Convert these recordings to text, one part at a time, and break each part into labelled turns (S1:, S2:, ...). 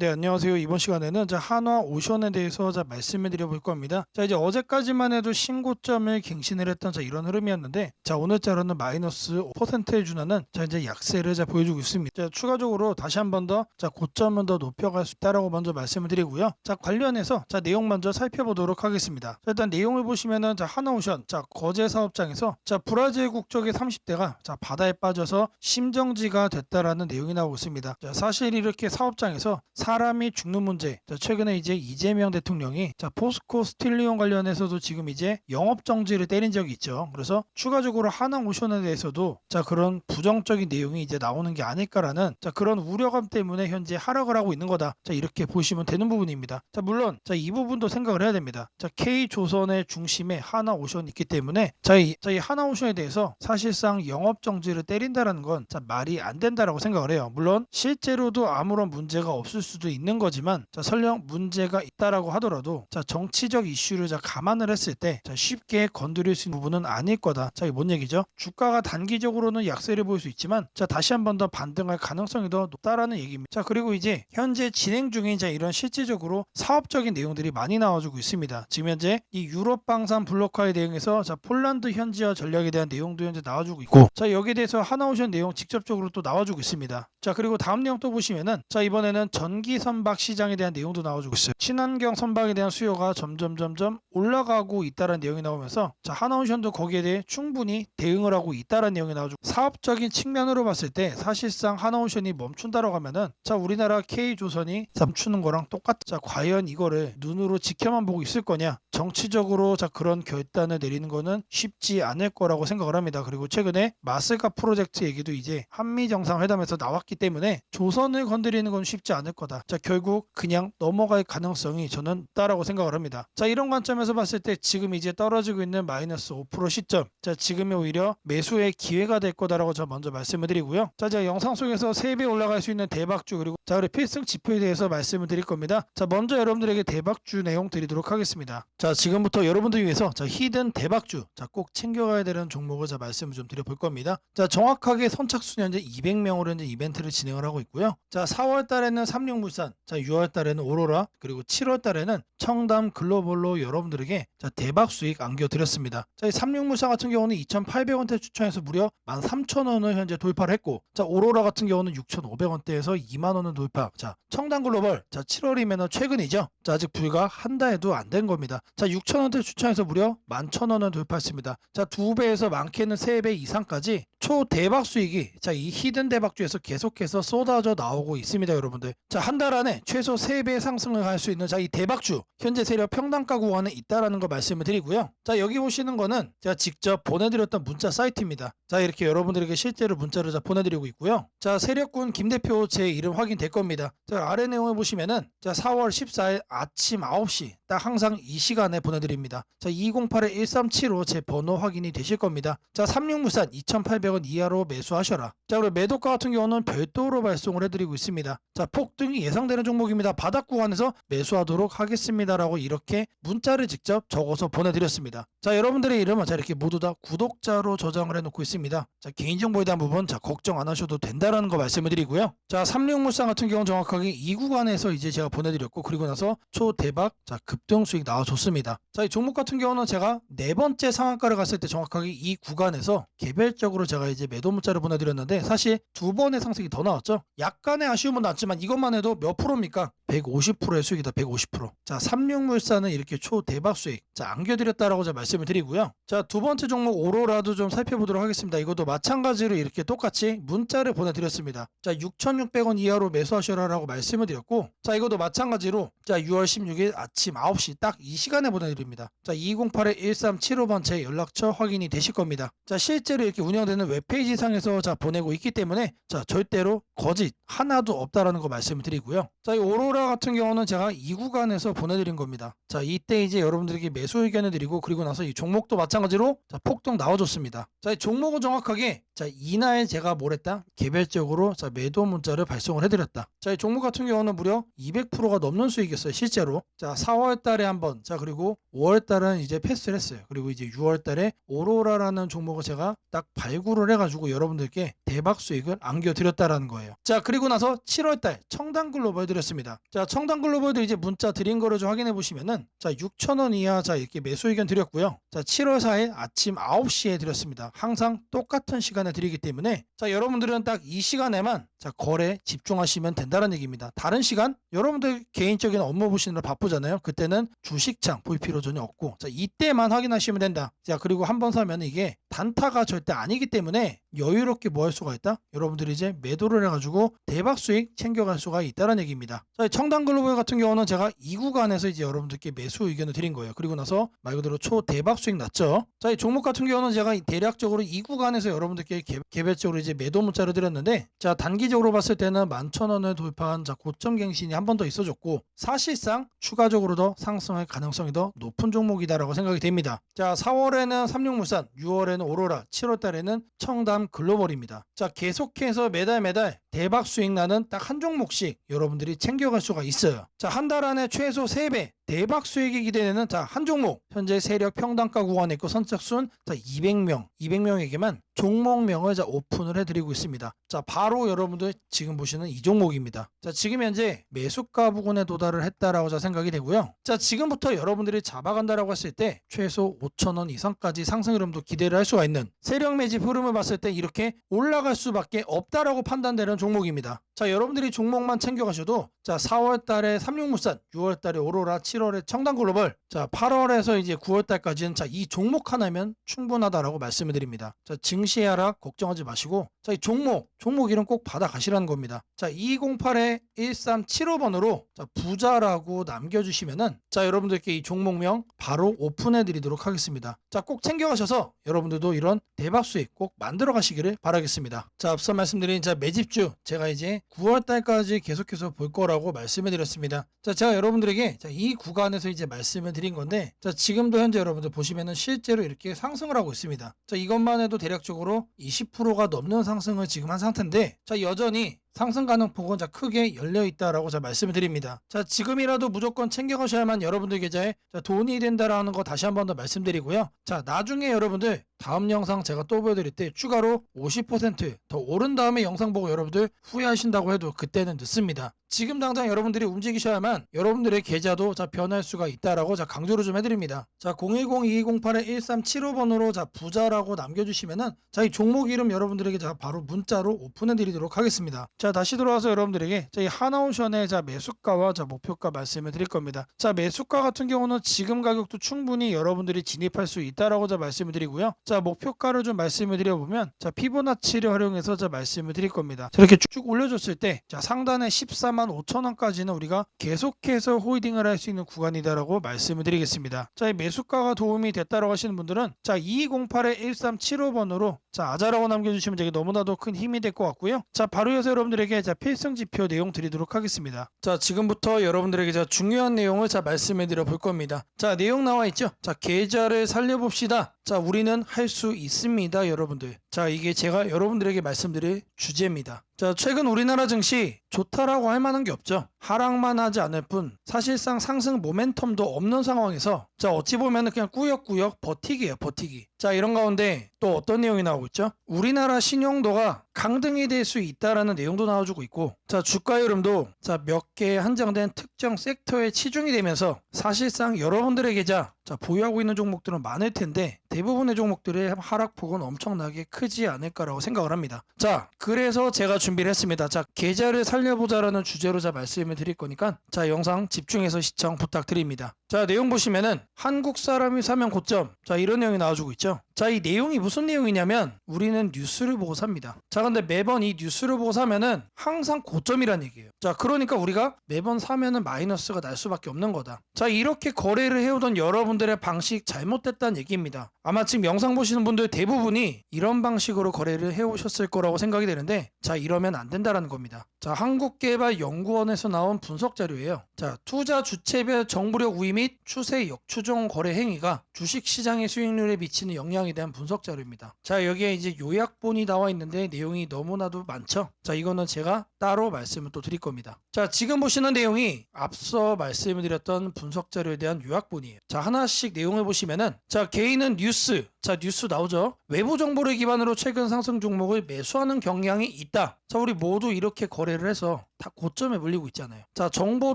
S1: 네, 안녕하세요. 이번 시간에는 자, 한화 오션에 대해서 자, 말씀을 드려 볼 겁니다. 자, 이제 어제까지만 해도 신고점을 갱신을 했던 자, 이런 흐름이었는데, 자, 오늘 자로는 마이너스 5%에 준하는 자, 이제 약세를 자, 보여주고 있습니다. 자, 추가적으로 다시 한 번 더, 자, 고점은 더 높여갈 수 있다라고 먼저 말씀을 드리고요. 자, 관련해서 자, 내용 먼저 살펴보도록 하겠습니다. 자, 일단 내용을 보시면은 자, 한화 오션, 자, 거제 사업장에서 자, 브라질 국적의 30대가 자, 바다에 빠져서 심정지가 됐다라는 내용이 나오고 있습니다. 자, 사실 이렇게 사업장에서 사람이 죽는 문제. 자, 최근에 이제 이재명 대통령이 자, 포스코 스틸리온 관련해서도 지금 이제 영업 정지를 때린 적이 있죠. 그래서 추가적으로 하나오션에 대해서도 자, 그런 부정적인 내용이 이제 나오는 게 아닐까라는 자, 그런 우려감 때문에 현재 하락을 하고 있는 거다. 자, 이렇게 보시면 되는 부분입니다. 자, 물론 자, 이 부분도 생각을 해야 됩니다. 자, K 조선의 중심에 하나 오션이 있기 때문에 자, 이, 자, 이 하나 오션에 대해서 사실상 영업 정지를 때린다라는 건 자, 말이 안 된다라고 생각을 해요. 물론 실제로도 아무런 문제가 없을 수도 있는 거지만 자, 설령 문제가 있다라고 하더라도 자, 정치적 이슈를 자, 감안을 했을 때 자, 쉽게 건드릴 수 있는 부분은 아닐 거다. 자, 이게 뭔 얘기죠? 주가가 단기적으로는 약세를 보일 수 있지만 자, 다시 한 번 더 반등할 가능성이 더 높다라는 얘기입니다. 자, 그리고 이제 현재 진행 중인 자, 이런 실질적으로 사업적인 내용들이 많이 나와주고 있습니다. 지금 현재 이 유럽 방산 블록화에 대응해서 자, 폴란드 현지화 전략에 대한 내용도 현재 나와주고 있고 자, 여기에 대해서 하나오션 내용 직접적으로 또 나와주고 있습니다. 자, 그리고 다음 내용 또 보시면은 자, 이번에는 전기 선박 시장에 대한 내용도 나와주고 있어요. 친환경 선박에 대한 수요가 점점 점점 올라가고 있다는 내용이 나오면서 자, 하나오션도 거기에 대해 충분히 대응을 하고 있다는 내용이 나와주고 사업적인 측면으로 봤을 때 사실상 하나오션이 멈춘다라고 하면은 자, 우리나라 K조선이 멈추는 거랑 똑같. 자, 과연 이거를 눈으로 지켜만 보고 있을 거냐? 정치적으로 자 그런 결단을 내리는 거는 쉽지 않을 거라고 생각을 합니다. 그리고 최근에 마스가 프로젝트 얘기도 이제 한미 정상회담에서 나왔기 때문에 조선을 건드리는 건 쉽지 않을 거다. 자 결국 그냥 넘어갈 가능성이 저는 있다라고 생각을 합니다. 자 이런 관점에서 봤을 때 지금 이제 떨어지고 있는 마이너스 5% 시점. 자 지금이 오히려 매수의 기회가 될 거다라고 저 먼저 말씀을 드리고요. 자 제가 영상 속에서 3배 올라갈 수 있는 대박주 그리고 자 그리고 필승 지표에 대해서 말씀을 드릴 겁니다. 자 먼저 여러분들에게 대박주 내용 드리도록 하겠습니다. 자 지금부터 여러분들 위해서 자 히든 대박주 자 꼭 챙겨가야 되는 종목을 자 말씀을 좀 드려 볼 겁니다. 자 정확하게 선착순 현재 200명으로 현재 이벤트를 진행을 하고 있고요. 자 4월 달에는 삼룡물산, 자 6월 달에는 오로라, 그리고 7월 달에는 청담 글로벌로 여러분들에게 자 대박 수익 안겨드렸습니다. 자 이 삼룡물산 같은 경우는 2,800원대 추천해서 무려 13,000원을 현재 돌파를 했고, 자 오로라 같은 경우는 6,500원대에서 2만 원을 돌파. 자 청담 글로벌, 자 7월이면 최근이죠. 자 아직 불과 한 달도 안 된 겁니다. 자 6,000원대 추천해서 무려 11,000원을 돌파했습니다. 자 두 배에서 많게는 세 배 이상까지 초 대박 수익이 자 이 히든 대박주에서 계속해서 쏟아져 나오고 있습니다, 여러분들. 자 한 달 안에 최소 3배 상승을 할 수 있는 자 이 대박주 현재 세력 평단가 구간에 있다라는 거 말씀을 드리고요. 자 여기 보시는 거는 제가 직접 보내드렸던 문자 사이트입니다. 자 이렇게 여러분들에게 실제로 문자를 자 보내드리고 있고요. 자 세력군 김 대표 제 이름 확인될 겁니다. 자 아래 내용을 보시면은 자 4월 14일 아침 9시 딱 항상 이 시간에 보내드립니다. 자 208-1375 제 번호 확인이 되실 겁니다. 자 삼육물산 2,800원 이하로 매수하셔라. 자 그리고 매도가 같은 경우는 별도로 발송을 해드리고 있습니다. 자 폭등이 예상되는 종목입니다. 바닥 구간에서 매수하도록 하겠습니다라고 이렇게 문자를 직접 적어서 보내드렸습니다. 자 여러분들의 이름은 자 이렇게 모두 다 구독자로 저장을 해놓고 있습니다. 자 개인정보에 대한 부분 자 걱정 안 하셔도 된다라는 거 말씀을 드리고요. 자 삼룡물산 같은 경우는 정확하게 이 구간에서 이제 제가 보내드렸고 그리고 나서 초대박 자 급등 수익 나와줬습니다. 자 이 종목 같은 경우는 제가 네 번째 상한가를 갔을 때 정확하게 이 구간에서 개별적으로 제가 이제 매도 문자를 보내드렸는데 사실 두 번의 상승이 더 나왔죠. 약간의 아쉬움은 났지만 이것만 해도 몇 프로입니까? 150%의 수익이다. 150%. 자 삼룡물산은 이렇게 초대박 수익 자 안겨드렸다라고 제가 말씀을 드리고요. 자 두 번째 종목 오로라도 좀 살펴보도록 하겠습니다. 이것도 마찬가지로 이렇게 똑같이 문자를 보내드렸습니다. 자 6,600원 이하로 매수하셔라라고 말씀을 드렸고 자 이것도 마찬가지로 자 6월 16일 아침 9시 딱 이 시간에 보내드립니다. 자 208-1375번 제 연락처 확인이 되실 겁니다. 자 실제로 이렇게 운영되는 웹페이지 상에서 자 보내고 있기 때문에 자 절대로 거짓 하나도 없다라는 거 말씀을 드리고요. 자 이 오로라 같은 경우는 제가 이 구간에서 보내드린 겁니다. 자 이때 이제 여러분들에게 매수 의견을 드리고 그리고 나서 이 종목도 마찬가지로 자 폭등 나와줬습니다. 자 이 종목은 정확하게 자 이날 제가 뭘 했다? 개별적으로 자 매도 문자를 발송을 해드렸다. 자 이 종목 같은 경우는 무려 200%가 넘는 수익이었어요 실제로. 자 4월 달에 한 번 자 그리고 5월 달은 이제 패스를 했어요. 그리고 이제 6월 달에 오로라라는 종목을 제가 딱 발굴을 해가지고 여러분들께 대박 수익을 안겨드렸다라는 거예요. 자 그리고 나서 7월 달 청단 글로벌 드렸습니다. 자 청단 글로벌도 이제 문자 드린 거를 좀 확인해 보시면은 자 6천 원 이하 자 이렇게 매수 의견 드렸고요. 자 7월 4일 아침 9시에 드렸습니다. 항상 똑같은 시간에 드리기 때문에 자 여러분들은 딱 이 시간에만 자 거래 집중하시면 된다는 얘기입니다. 다른 시간 여러분들 개인적인 업무 보시느라 바쁘잖아요. 그때는 주식창 볼 필요 전혀 없고 자 이때만 확인하시면 된다. 자 그리고 한 번 사면 이게 단타가 절대 아니기 때문에 여유롭게 뭐 할 수가 있다. 여러분들이 이제 매도를 해가지고 대박 수익 챙겨갈 수가 있다는 얘기입니다. 자 청단 글로벌 같은 경우는 제가 이 구간에서 이제 여러분들께 매수 의견을 드린 거예요. 그리고 나서 말 그대로 초 대박 수익 났죠. 자 이 종목 같은 경우는 제가 대략적으로 이 구간에서 여러분들께 개, 개별적으로 이제 매도 문자를 드렸는데 자 단기 적으로 봤을 때는 11,000원을 돌파한 자 고점 갱신이 한 번 더 있어졌고 사실상 추가적으로 더 상승할 가능성이 더 높은 종목이다라고 생각이 됩니다. 자 4월에는 삼육물산, 6월에는 오로라, 7월 달에는 청담 글로벌입니다. 자 계속해서 매달 매달 대박 수익 나는 딱 한 종목씩 여러분들이 챙겨갈 수가 있어요. 자 한 달 안에 최소 3배 대박 수익이 기대되는 자 한 종목 현재 세력 평단가 구간에 있고 선착순 자 200명 200명에게만 종목명을 자 오픈을 해드리고 있습니다. 자 바로 여러분 들 지금 보시는 이 종목입니다. 자 지금 현재 매수가 부근에 도달을 했다라고 자 생각이 되고요. 자 지금부터 여러분들이 잡아간다라고 했을 때 최소 5천 원 이상까지 상승 흐름도 기대를 할 수가 있는 세력 매집 흐름을 봤을 때 이렇게 올라갈 수밖에 없다라고 판단되는 종목입니다. 자 여러분들이 종목만 챙겨가셔도 자 4월 달에 삼육물산, 6월 달에 오로라, 7월에 청담 글로벌, 자 8월에서 이제 9월 달까지는 자 이 종목 하나면 충분하다라고 말씀을 드립니다. 자 증시 하락 걱정하지 마시고 자 이 종목 종목 이름 꼭 받아 가시라는 겁니다. 자 208에 1375번으로 자 부자라고 남겨 주시면은 자 여러분들께 이 종목명 바로 오픈해 드리도록 하겠습니다. 자 꼭 챙겨 가셔서 여러분들도 이런 대박 수익 꼭 만들어 가시기를 바라겠습니다. 자 앞서 말씀드린 자 매집주 제가 이제 9월 달까지 계속해서 볼 거라고 말씀을 드렸습니다. 자 제가 여러분들에게 자, 이 구간에서 이제 말씀을 드린 건데 자 지금도 현재 여러분들 보시면은 실제로 이렇게 상승을 하고 있습니다. 자 이것만 해도 대략적으로 20%가 넘는 상승을 지금 한 상태인데 자 여전히 상승 가능 폭은 자 크게 열려 있다라고 자 말씀을 드립니다. 자 지금이라도 무조건 챙겨가셔야만 여러분들 계좌에 자 돈이 된다라는 거 다시 한 번 더 말씀드리고요. 자 나중에 여러분들 다음 영상 제가 또 보여드릴 때 추가로 50%더 오른 다음에 영상 보고 여러분들 후회하신다고 해도 그때는 늦습니다. 지금 당장 여러분들이 움직이셔야만 여러분들의 계좌도 자 변할 수가 있다라고 자 강조를 좀 해드립니다. 자 010-2208-1375번으로 자 부자라고 남겨주시면은 자 이 종목 이름 여러분들에게 자 바로 문자로 오픈해드리도록 하겠습니다. 자 다시 돌아와서 여러분들에게 자 이 하나오션의 자 매수가와 자 목표가 말씀을 드릴 겁니다. 자 매수가 같은 경우는 지금 가격도 충분히 여러분들이 진입할 수 있다라고 자 말씀을 드리고요. 자 목표가를 좀 말씀을 드려보면 자 피보나치를 활용해서 자 말씀을 드릴 겁니다. 자, 이렇게 쭉 올려줬을 때 자 상단에 14만 5천 원까지는 우리가 계속해서 홀딩을 할 수 있는 구간이다라고 말씀을 드리겠습니다. 자, 이 매수가가 도움이 됐다라고 하시는 분들은 자 2208에 1375번으로 자 아자라고 남겨주시면 되게 너무나도 큰 힘이 될 것 같고요. 자 바로 이어서 여러분들에게 자 필승 지표 내용 드리도록 하겠습니다. 자 지금부터 여러분들에게 자 중요한 내용을 자 말씀해 드려 볼 겁니다. 자 내용 나와 있죠. 자 계좌를 살려봅시다. 자 우리는 할 수 있습니다, 여러분들. 자 이게 제가 여러분들에게 말씀드릴 주제입니다. 자 최근 우리나라 증시 좋다라고 할 만한 게 없죠. 하락만 하지 않을 뿐 사실상 상승 모멘텀도 없는 상황에서 자 어찌 보면 그냥 꾸역꾸역 버티기예요 버티기. 자 이런 가운데 또 어떤 내용이 나오고 있죠? 우리나라 신용도가 강등이 될 수 있다라는 내용도 나와주고 있고 자 주가 흐름도 자몇개 한정된 특정 섹터에 치중이 되면서 사실상 여러분들의 계좌 자 보유하고 있는 종목들은 많을 텐데 대부분의 종목들의 하락폭은 엄청나게 크지 않을까라고 생각을 합니다. 자 그래서 제가 준비를 했습니다. 자 계좌를 살려보자라는 주제로 자 말씀을 드릴 거니까 자 영상 집중해서 시청 부탁드립니다. 자 내용 보시면은 한국 사람이 사면 고점 자 이런 내용이 나와주고 있죠. 자 이 내용이 무슨 내용이냐면 우리는 뉴스를 보고 삽니다. 자 근데 매번 이 뉴스를 보고 사면은 항상 고점이란 얘기예요. 자 그러니까 우리가 매번 사면은 마이너스가 날 수밖에 없는 거다. 자 이렇게 거래를 해오던 여러분들의 방식 잘못됐다는 얘기입니다. 아마 지금 영상 보시는 분들 대부분이 이런 방식으로 거래를 해오셨을 거라고 생각이 되는데 자 이러면 안 된다라는 겁니다. 자 한국개발연구원에서 나온 분석 자료예요. 자 투자 주체별 정보력 우위 및 추세 역추종 거래 행위가 주식 시장의 수익률에 미치는 영향 에 대한 분석 자료입니다. 자 여기에 이제 요약본이 나와 있는데 내용이 너무나도 많죠. 자 이거는 제가 따로 말씀을 또 드릴 겁니다. 자 지금 보시는 내용이 앞서 말씀을 드렸던 분석 자료에 대한 요약본이에요. 자 하나씩 내용을 보시면은 자 개인은 뉴스 자 뉴스 나오죠. 외부 정보를 기반으로 최근 상승 종목을 매수하는 경향이 있다. 자 우리 모두 이렇게 거래를 해서 다 고점에 물리고 있잖아요. 자 정보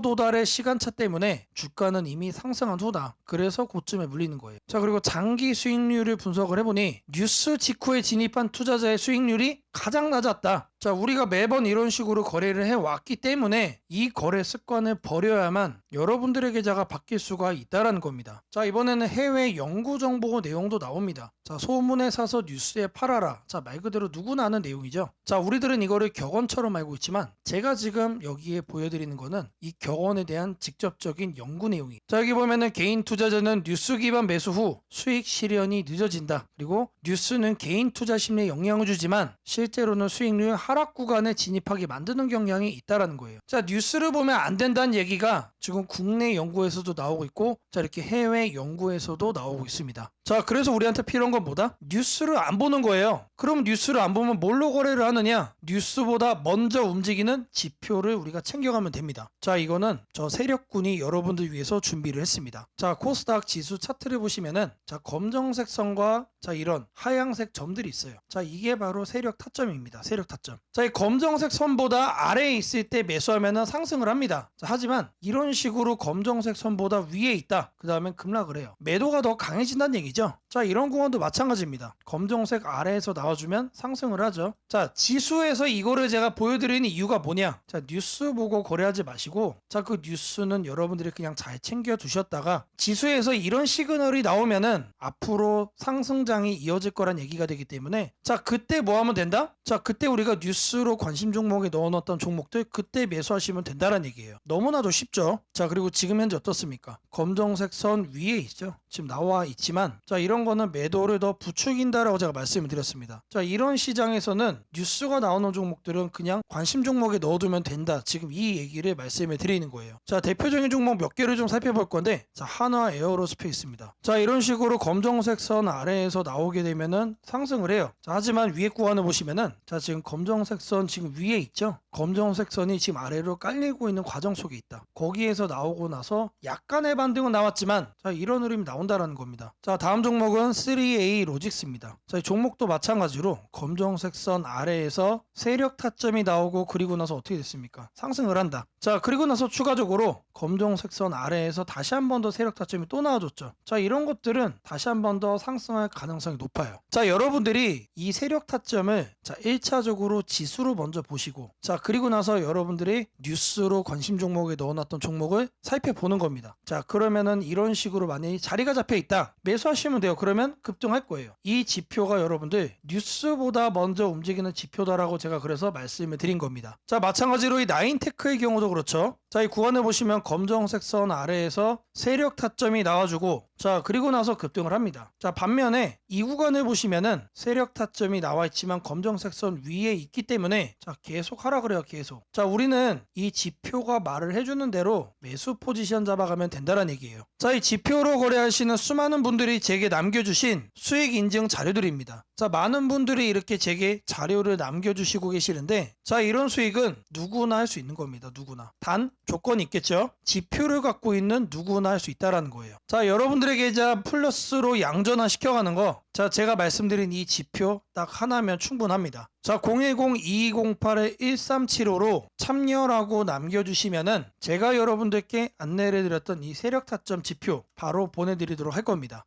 S1: 도달의 시간차 때문에 주가는 이미 상승한 후다. 그래서 고점에 물리는 거예요. 자 그리고 장기 수익률을 분석을 해보니 뉴스 직후에 진입한 투자자의 수익률이 가장 낮았다. 자 우리가 매번 이런 식으로 거래를 해왔기 때문에 이 거래 습관을 버려야만 여러분들의 계좌가 바뀔 수가 있다라는 겁니다. 자 이번에는 해외 연구 정보 내용도 나옵니다. 자 소문에 사서 뉴스에 팔아라. 자 말 그대로 누구나 아는 내용이죠. 자 우리들은 이거를 격언처럼 알고 있지만 제가 지금 여기에 보여드리는 거는 이 격언에 대한 직접적인 연구 내용이. 자 여기 보면은 개인 투자자는 뉴스 기반 매수 후 수익 실현이 늦어진다. 그리고 뉴스는 개인 투자 심리에 영향을 주지만 실 제로는 수익률 하락 구간에 진입하게 만드는 경향이 있다라는 거예요. 자 뉴스를 보면 안 된다는 얘기가 지금 국내 연구에서도 나오고 있고 자 이렇게 해외 연구에서도 나오고 있습니다. 자 그래서 우리한테 필요한 건 뭐다? 뉴스를 안 보는 거예요. 그럼 뉴스를 안 보면 뭘로 거래를 하느냐? 뉴스보다 먼저 움직이는 지표를 우리가 챙겨가면 됩니다. 자 이거는 저 세력군이 여러분들 위해서 준비를 했습니다. 자 코스닥 지수 차트를 보시면은 자 검정색 선과 자 이런 하양색 점들이 있어요. 자 이게 바로 세력 타점입니다. 세력 타점. 자 이 검정색 선보다 아래에 있을 때 매수하면은 상승을 합니다. 자, 하지만 이런 식으로 검정색 선보다 위에 있다. 그 다음엔 급락을 해요. 매도가 더 강해진다는 얘기죠. yo. 자 이런 공원도 마찬가지입니다. 검정색 아래에서 나와주면 상승을 하죠. 자 지수에서 이거를 제가 보여드리는 이유가 뭐냐? 자 뉴스 보고 거래하지 마시고 자 그 뉴스는 여러분들이 그냥 잘 챙겨 두셨다가 지수에서 이런 시그널이 나오면은 앞으로 상승장이 이어질 거란 얘기가 되기 때문에 자 그때 뭐 하면 된다? 자 그때 우리가 뉴스로 관심 종목에 넣어놨던 종목들 그때 매수하시면 된다는 얘기예요. 너무나도 쉽죠. 자 그리고 지금 현재 어떻습니까? 검정색 선 위에 있죠. 지금 나와 있지만 자 이런 거는 매도를 더 부추긴다라고 제가 말씀을 드렸습니다. 자 이런 시장에서는 뉴스가 나오는 종목들은 그냥 관심 종목에 넣어두면 된다. 지금 이 얘기를 말씀을 드리는 거예요. 자 대표적인 종목 몇 개를 좀 살펴볼 건데 자 한화 에어로스페이스입니다. 자 이런 식으로 검정색 선 아래에서 나오게 되면은 상승을 해요. 자 하지만 위에 구간을 보시면은 자 지금 검정색 선 지금 위에 있죠. 검정색 선이 지금 아래로 깔리고 있는 과정 속에 있다. 거기에서 나오고 나서 약간의 반등은 나왔지만 자 이런 흐름이 나온다라는 겁니다. 자 다음 종목 은 3A 로직스입니다. 자 이 종목도 마찬가지로 검정색 선 아래에서 세력 타점이 나오고 그리고 나서 어떻게 됐습니까? 상승을 한다. 자 그리고 나서 추가적으로 검정색 선 아래에서 다시 한 번 더 세력 타점이 또 나와줬죠. 자 이런 것들은 다시 한 번 더 상승할 가능성이 높아요. 자 여러분들이 이 세력 타점을 자 1차적으로 지수로 먼저 보시고 자 그리고 나서 여러분들이 뉴스로 관심 종목에 넣어놨던 종목을 살펴보는 겁니다. 자 그러면은 이런 식으로 만약에 자리가 잡혀 있다 매수하시면 돼 요. 그러면 급등할 거예요. 이 지표가 여러분들 뉴스보다 먼저 움직이는 지표다라고 제가 그래서 말씀을 드린 겁니다. 자 마찬가지로 이 나인테크의 경우도 그렇죠. 자 이 구간을 보시면 검정색 선 아래에서 세력 타점이 나와주고 자 그리고 나서 급등을 합니다. 자 반면에 이 구간을 보시면은 세력 타점이 나와 있지만 검정색 선 위에 있기 때문에 자 계속 하라 그래요 계속. 자 우리는 이 지표가 말을 해주는 대로 매수 포지션 잡아가면 된다는 얘기예요. 자 이 지표로 거래하시는 수많은 분들이 제게 남겨주신 수익 인증 자료들입니다. 자 많은 분들이 이렇게 제게 자료를 남겨주시고 계시는데 자 이런 수익은 누구나 할 수 있는 겁니다. 누구나. 단 조건이 있겠죠. 지표를 갖고 있는 누구나 할 수 있다라는 거예요. 자 여러분들의 계좌 플러스로 양전화 시켜가는 거. 자 제가 말씀드린 이 지표 딱 하나면 충분합니다. 자 010-2208-1375로 참여라고 남겨주시면은 제가 여러분들께 안내를 드렸던 이 세력 타점 지표 바로 보내드리도록 할 겁니다.